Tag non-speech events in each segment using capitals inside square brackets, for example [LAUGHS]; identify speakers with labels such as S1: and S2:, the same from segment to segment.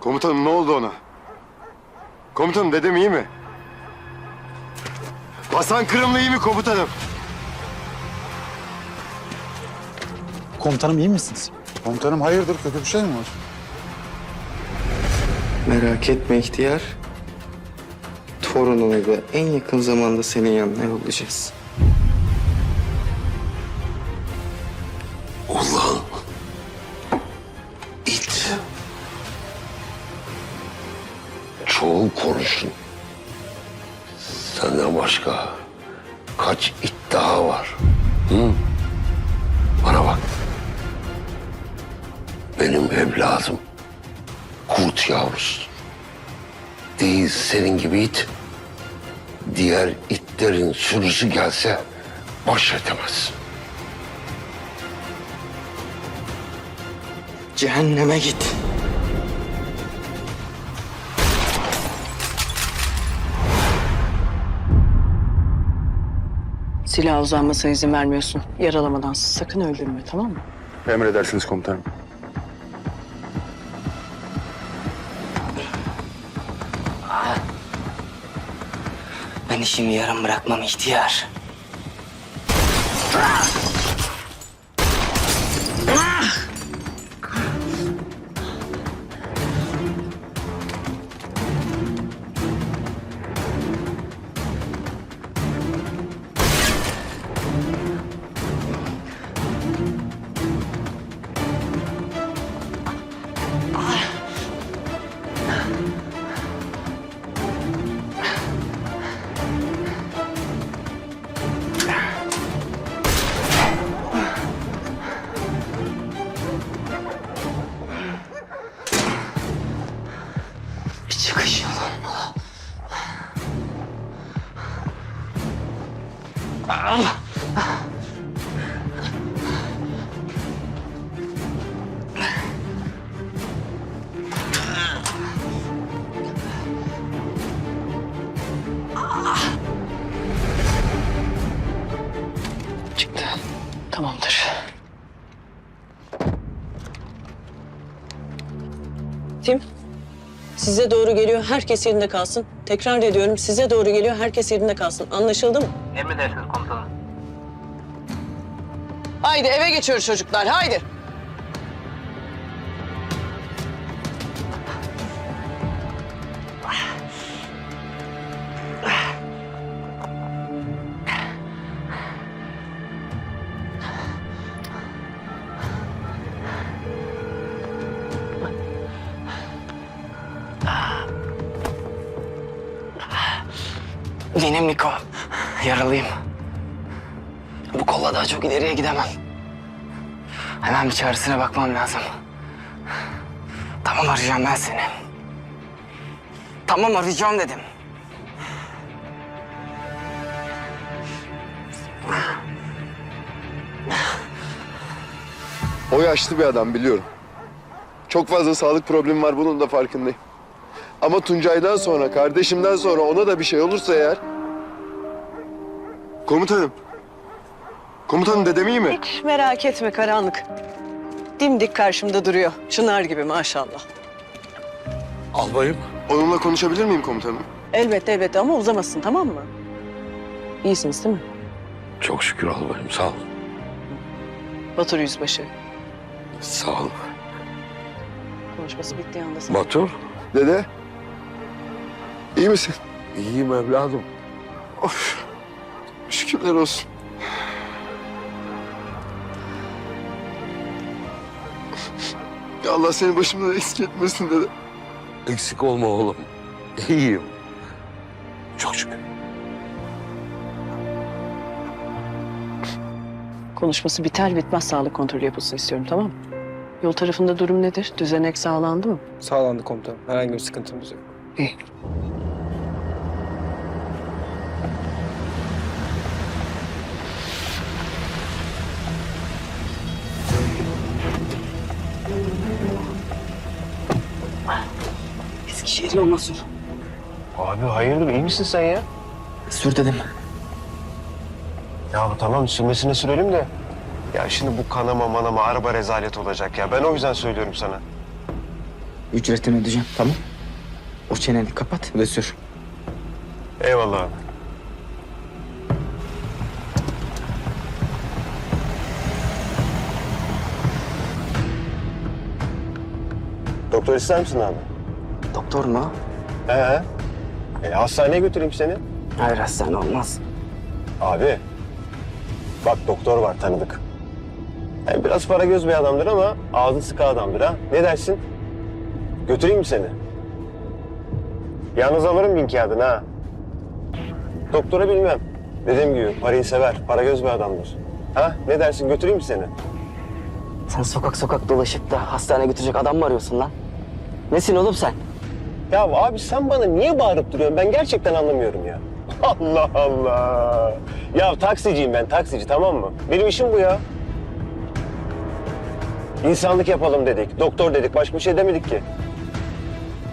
S1: Komutanım ne oldu ona? Komutanım dedem iyi mi? Hasan Kırımlı iyi mi komutanım?
S2: Komutanım iyi misiniz?
S3: Komutanım hayırdır kötü bir şey mi var?
S4: Merak etme ihtiyar. Torununu da en yakın zamanda senin yanına yollayacağız.
S5: Evladım kurt yavrusu. Değil senin gibi it. Diğer itlerin sürüsü gelse baş edemez.
S4: Cehenneme git.
S6: Silah uzanmasına izin vermiyorsun. Yaralamadan sakın öldürme tamam mı?
S1: Emredersiniz komutanım.
S4: Ben işimi yarım bırakmam ihtiyar. Bir çıkış yolu olmalı.
S6: Çıktı. Herkes yerinde kalsın. Tekrar ediyorum. Size doğru geliyor. Herkes yerinde kalsın. Anlaşıldı mı?
S7: Emredersiniz komutanım.
S6: Haydi eve geçiyoruz çocuklar. Haydi.
S4: Benim Niko. Yaralıyım. Bu kolla daha çok ileriye gidemem. Hemen bir çaresine bakmam lazım. Tamam arayacağım ben seni. Tamam arayacağım dedim.
S1: O yaşlı bir adam biliyorum. Çok fazla sağlık problemi var bunun da farkındayım. Ama Tuncay'dan sonra, kardeşimden sonra ona da bir şey olursa eğer... Komutanım. Komutanım dedem iyi mi?
S6: Hiç merak etme karanlık. Dimdik karşımda duruyor. Çınar gibi maşallah.
S5: Albayım.
S1: Onunla konuşabilir miyim komutanım?
S6: Elbette elbette ama uzamasın tamam mı? İyisiniz değil mi?
S5: Çok şükür albayım sağ ol.
S6: Batur Yüzbaşı.
S5: Sağ ol.
S6: Konuşması bittiği anda sen...
S5: Batur.
S1: Dede. iyi misin?
S5: İyiyim evladım.
S1: Of. Şükürler olsun. Ya Allah seni başımdan eksik etmesin dede.
S5: Eksik olma oğlum. İyiyim. Çok şükür.
S6: Konuşması biter bitmez sağlık kontrolü yapılsın istiyorum tamam mı? Yol tarafında durum nedir? Düzenek sağlandı mı?
S8: Sağlandı komutanım. Herhangi bir sıkıntımız yok.
S6: İyi.
S4: Eskişehir yoluna sür.
S9: Abi hayırdır iyi misin sen ya?
S4: Sür dedim.
S9: Ya tamam sürmesine sürelim de. Ya şimdi bu kanama manama araba rezalet olacak ya. Ben o yüzden söylüyorum sana.
S4: Ücretini ödeyeceğim tamam. O çeneni kapat ve sür.
S9: Eyvallah abi. Doktor ister misin abi?
S4: Doktor mu?
S9: He. E, hastaneye götüreyim seni.
S4: Hayır hastane olmaz.
S9: Abi. Bak doktor var tanıdık. Yani biraz para göz bir adamdır ama ağzı sıkı adamdır ha. Ne dersin? Götüreyim mi seni? Yalnız alırım bin kağıdını ha. Doktora bilmem. Dediğim gibi parayı sever. Para göz bir adamdır. Ha? Ne dersin? Götüreyim mi seni?
S4: Sen sokak sokak dolaşıp da hastaneye götürecek adam mı arıyorsun lan? Nesin oğlum sen?
S9: Ya abi sen bana niye bağırıp duruyorsun? Ben gerçekten anlamıyorum ya. [LAUGHS] Allah Allah. Ya taksiciyim ben taksici tamam mı? Benim işim bu ya. İnsanlık yapalım dedik, doktor dedik, başka bir şey demedik ki.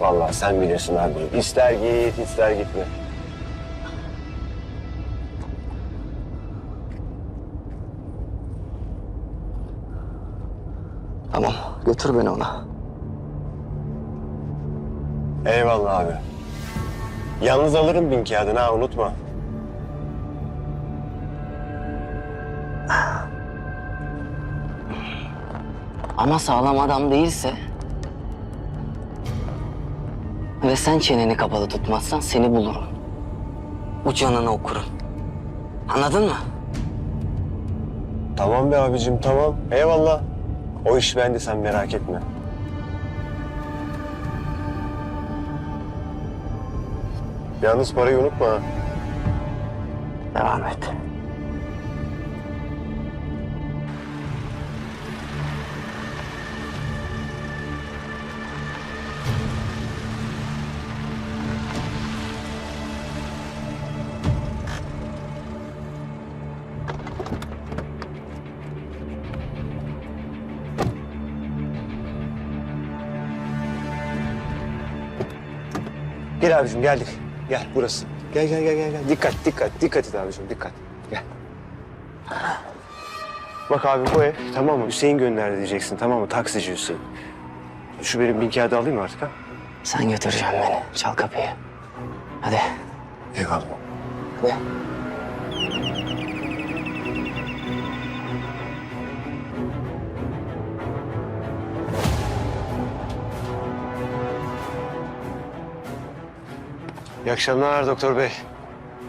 S9: Vallahi sen bilirsin abi. İster git, ister gitme.
S4: Tamam götür beni ona.
S9: Eyvallah abi. Yalnız alırım bin kağıdını ha unutma.
S4: Ama sağlam adam değilse... Ve sen çeneni kapalı tutmazsan seni bulurum. Bu canını okurum. Anladın mı?
S9: Tamam be abicim tamam. Eyvallah. O iş bende sen merak etme. Yalnız parayı unutma.
S4: Devam et.
S9: Gel abicim geldik. Gel burası. Gel gel gel gel. gel. Dikkat dikkat dikkat et abicim dikkat. Gel. Bak abi bu ev tamam mı? Hüseyin gönderdi diyeceksin tamam mı? Taksici Hüseyin. Şu benim bin kağıdı alayım mı artık ha?
S4: Sen götüreceksin beni. Çal kapıyı. Hadi.
S9: Eyvallah.
S4: Hadi.
S9: İyi akşamlar doktor bey.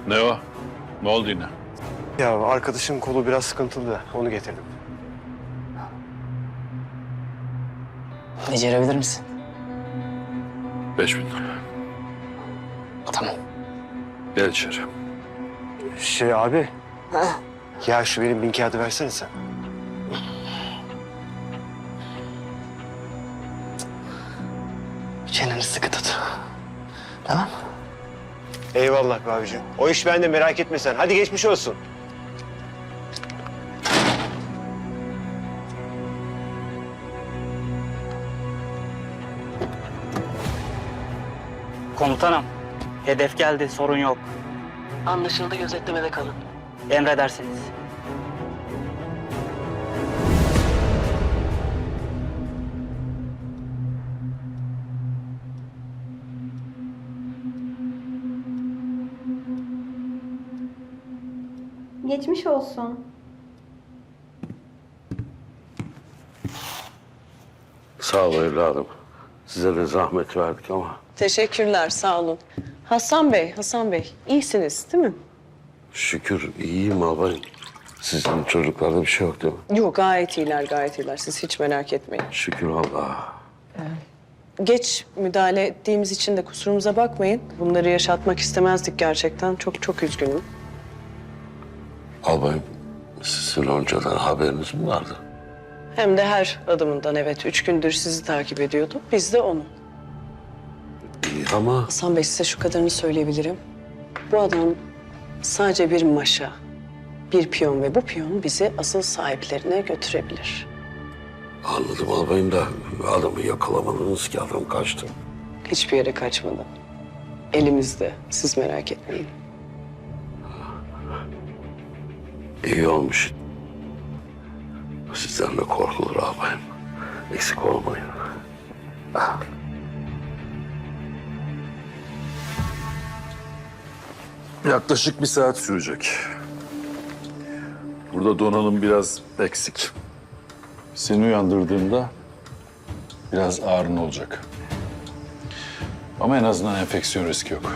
S2: Ne o? Ne oldu yine?
S9: Ya arkadaşın kolu biraz sıkıntılı da onu getirdim.
S4: Becerebilir misin?
S2: Beş bin.
S4: Tamam.
S2: Gel içeri.
S9: Şey abi. Ya şu benim bin kağıdı versene sen. Eyvallah be abicim. O iş bende merak etme sen. Hadi geçmiş olsun.
S7: Komutanım, hedef geldi, sorun yok.
S4: Anlaşıldı gözetlemede kalın.
S7: Emredersiniz.
S10: Geçmiş olsun.
S5: Sağ ol evladım. Size de zahmet verdik ama
S6: Teşekkürler, sağ olun. Hasan Bey, Hasan Bey, iyisiniz değil mi?
S5: şükür iyiyim albayım. Sizin çocuklarda bir şey yok değil mi?
S6: Yok, gayet iyiler, gayet iyiler. Siz hiç merak etmeyin.
S5: Şükür Allah'a.
S6: Geç müdahale ettiğimiz için de kusurumuza bakmayın. Bunları yaşatmak istemezdik gerçekten. Çok çok üzgünüm.
S5: Albayım sizin önceden haberiniz mi vardı?
S6: Hem de her adımından evet. Üç gündür sizi takip ediyordu. Biz de onu.
S5: İyi ama
S6: Hasan Bey size şu kadarını söyleyebilirim. Bu adam sadece bir maşa, bir piyon ve bu piyon bizi asıl sahiplerine götürebilir.
S5: anladım albayım da adamı yakalamadınız ki adam kaçtı.
S6: Hiçbir yere kaçmadı. Elimizde. Siz merak etmeyin.
S5: İyi olmuş. Sizden de korkulur ağabeyim. Eksik olmayın. Ah.
S2: Yaklaşık bir saat sürecek. Burada donanım biraz eksik. Seni uyandırdığımda biraz ağrın olacak. Ama en azından enfeksiyon riski yok.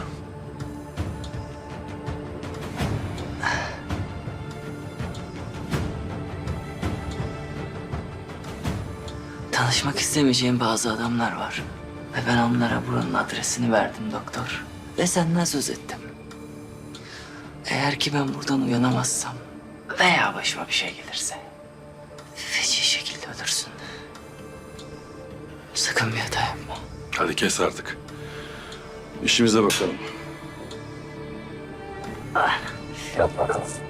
S4: Tanışmak istemeyeceğim bazı adamlar var. Ve ben onlara buranın adresini verdim doktor. Ve senden söz ettim. Eğer ki ben buradan uyanamazsam veya başıma bir şey gelirse feci şekilde ölürsün. Sakın bir hata yapma.
S2: Hadi kes artık. İşimize bakalım.
S9: Yap bakalım.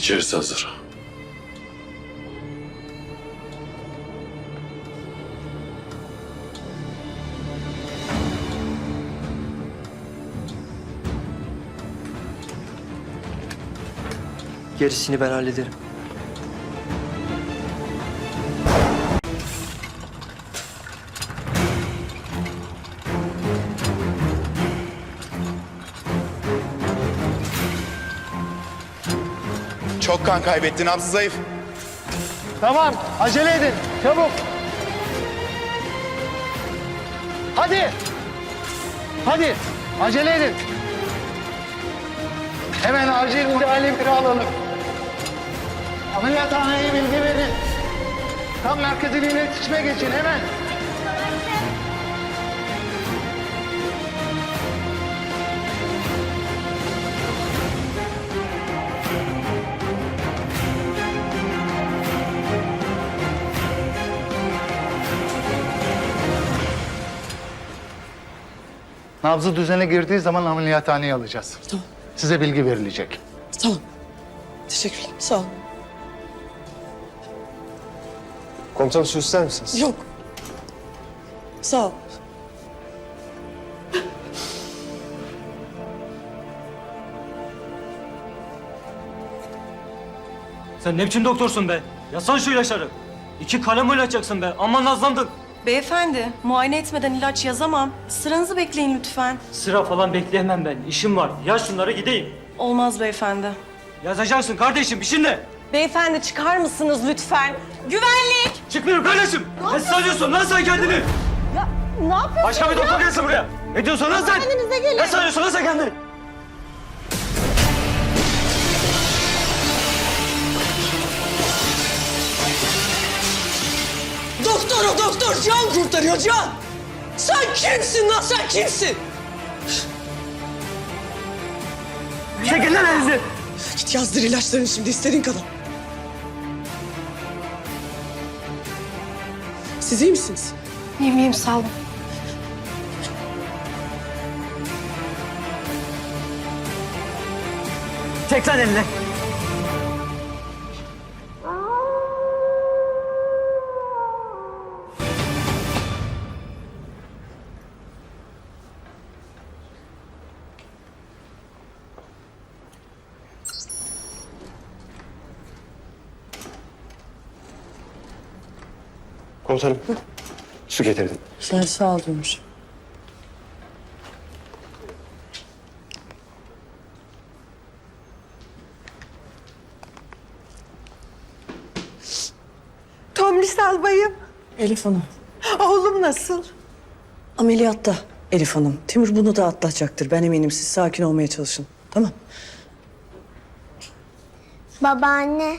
S2: İçerisi hazır.
S8: Gerisini ben hallederim.
S10: Çok kan kaybettin, nabzı zayıf.
S3: Tamam, acele edin. Çabuk. Hadi. Hadi, acele edin. Hemen acil müdahale biri alalım. Ameliyathaneye bilgi verin. Tam merkezin iletişime geçin hemen. Nabzı düzene girdiği zaman ameliyathaneye alacağız.
S11: Tamam.
S3: Size bilgi verilecek.
S11: Tamam. Teşekkürler. Sağ ol.
S9: Komutanım su ister misiniz?
S11: Yok. Sağ ol.
S8: Sen ne biçim doktorsun be? Yasan şu ilaçları. İki kalem ilaçacaksın be. Aman nazlandın.
S12: Beyefendi, muayene etmeden ilaç yazamam. Sıranızı bekleyin lütfen.
S8: Sıra falan bekleyemem ben. İşim var. Yaz şunları gideyim.
S12: Olmaz beyefendi.
S8: Yazacaksın kardeşim. İşin ne?
S12: Beyefendi çıkar mısınız lütfen? Güvenlik!
S8: Çıkmıyorum kardeşim. Ne sanıyorsun lan sen kendini?
S12: Ya ne yapıyorsun?
S8: Başka bir doktor gelsin buraya. Ne diyorsun lan sen?
S12: Kendinize gelin.
S8: Ne sanıyorsun lan sen kendini?
S11: Doktor o doktor can kurtarıyor can. Sen kimsin lan sen kimsin?
S8: Çekil lan elinizi.
S11: Git yazdır ilaçlarını şimdi istediğin kadar. Siz iyi misiniz?
S12: İyiyim iyiyim sağ olun.
S8: Çek lan elini.
S9: Komutanım. Su getirdim.
S11: Sen sağ ol Dönüş.
S12: Tomris albayım.
S11: Elif Hanım.
S12: Oğlum nasıl?
S11: Ameliyatta Elif Hanım. Timur bunu da atlatacaktır. Ben eminim siz sakin olmaya çalışın. Tamam.
S13: Babaanne.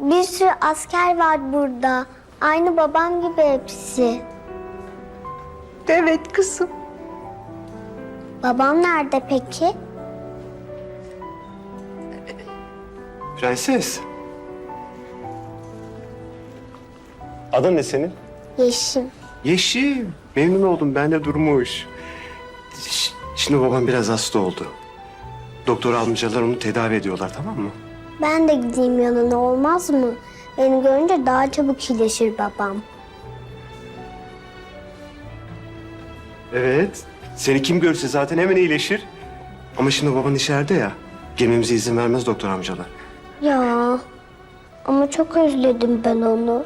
S13: Bir sürü asker var burada. Aynı babam gibi hepsi.
S12: Evet kızım.
S13: Babam nerede peki?
S9: Prenses. Adın ne senin?
S13: Yeşim.
S9: Yeşim. Memnun oldum. Ben de Durmuş. Ş- Şimdi babam biraz hasta oldu. Doktor amcalar onu tedavi ediyorlar tamam mı?
S13: Ben de gideyim yanına olmaz mı? Beni görünce daha çabuk iyileşir babam.
S9: Evet. Seni kim görse zaten hemen iyileşir. Ama şimdi baban içeride ya. Gelmemize izin vermez doktor amcalar.
S13: Ya ama çok özledim ben onu.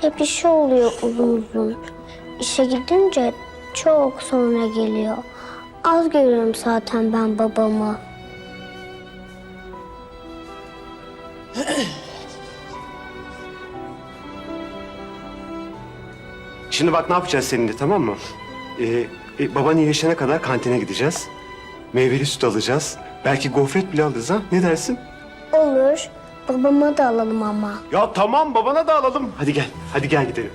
S13: Hep işi oluyor uzun uzun. İşe gidince çok sonra geliyor. Az görüyorum zaten ben babamı. [CLEARS THROAT]
S9: Şimdi bak ne yapacağız seninle tamam mı? Ee, e, baban iyileşene kadar kantine gideceğiz. Meyveli süt alacağız. Belki gofret bile alırız ha. Ne dersin?
S13: Olur. Babama da alalım ama.
S9: Ya tamam babana da alalım. Hadi gel. Hadi gel gidelim.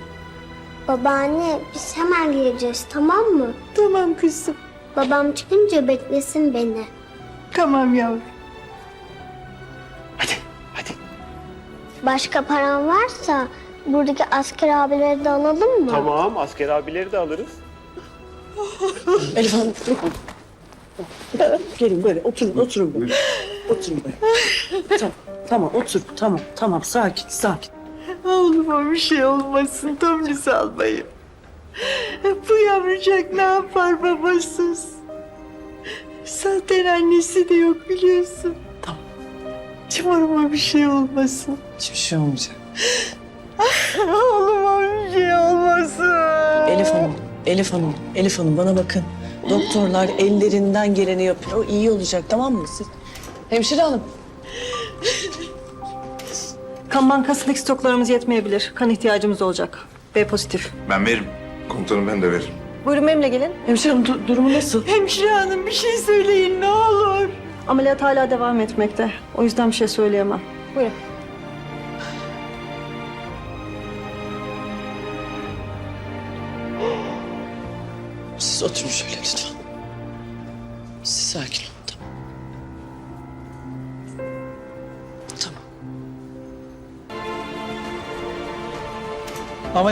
S13: Babaanne biz hemen geleceğiz tamam mı?
S6: Tamam kızım.
S13: Babam çıkınca beklesin beni.
S6: Tamam yavrum.
S9: Hadi. Hadi.
S13: Başka paran varsa buradaki asker abileri de alalım mı?
S9: Tamam asker abileri de alırız. [LAUGHS]
S6: Elif Hanım. Gelin böyle oturun oturun böyle. Oturun böyle. tamam, tamam otur tamam tamam sakin sakin.
S14: Oğluma bir şey olmasın Tomris albayım. Bu yavrucak ne yapar babasız? Zaten annesi de yok biliyorsun.
S6: Tamam.
S14: Timur'uma bir şey olmasın.
S6: Hiçbir şey olmayacak.
S14: Oğluma bir şey olmasın.
S6: Elif Hanım, Elif Hanım, Elif Hanım bana bakın. Doktorlar ellerinden geleni yapıyor. O iyi olacak tamam mı siz? Hemşire hanım.
S12: Kan bankasındaki stoklarımız yetmeyebilir. Kan ihtiyacımız olacak. B pozitif.
S10: Ben veririm. Komutanım ben de veririm.
S12: Buyurun benimle gelin.
S6: Hemşire hanım du- durumu nasıl?
S14: Hemşire hanım bir şey söyleyin ne olur.
S12: Ameliyat hala devam etmekte. O yüzden bir şey söyleyemem. Buyurun.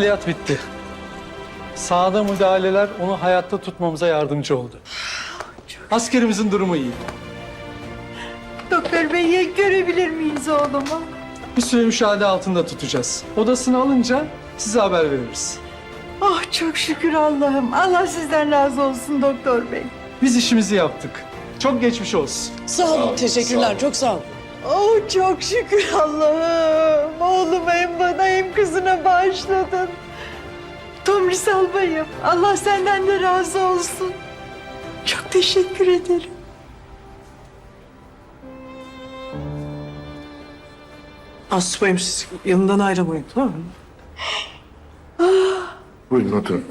S8: Ameliyat bitti. Sağda müdahaleler onu hayatta tutmamıza yardımcı oldu. Askerimizin durumu iyi.
S14: Doktor bey ya görebilir miyiz oğlumu?
S8: Bir süre müşahede altında tutacağız. Odasını alınca size haber veririz.
S14: Oh çok şükür Allah'ım. Allah sizden razı olsun doktor bey.
S8: Biz işimizi yaptık. Çok geçmiş olsun.
S6: Sağ olun, teşekkürler. Çok sağ olun.
S14: Oh çok şükür Allah'ım. Oğlumu hem bana hem kızına bağışladın. Tomris albayım. Allah senden de razı olsun. Çok teşekkür ederim.
S6: Asubayım siz yanından ayrılmayın tamam mı?
S10: Buyurun oturun.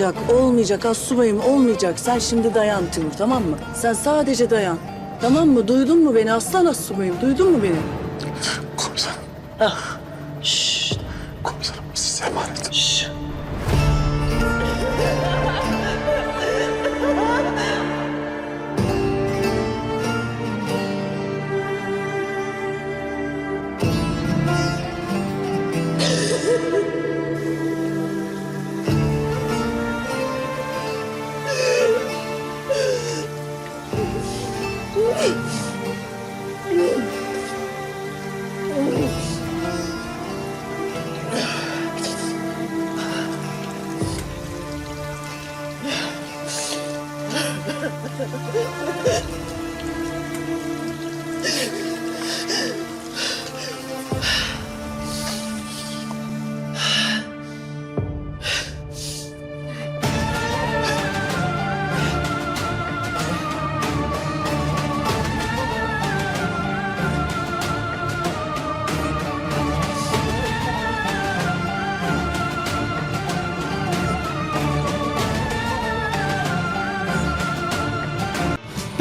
S6: Olmayacak, olmayacak Asubayım olmayacak. Sen şimdi dayan Timur tamam mı? Sen sadece dayan. Tamam mı? Duydun mu beni aslan Asubayım? Duydun mu beni?
S1: Komutanım.
S6: Ah.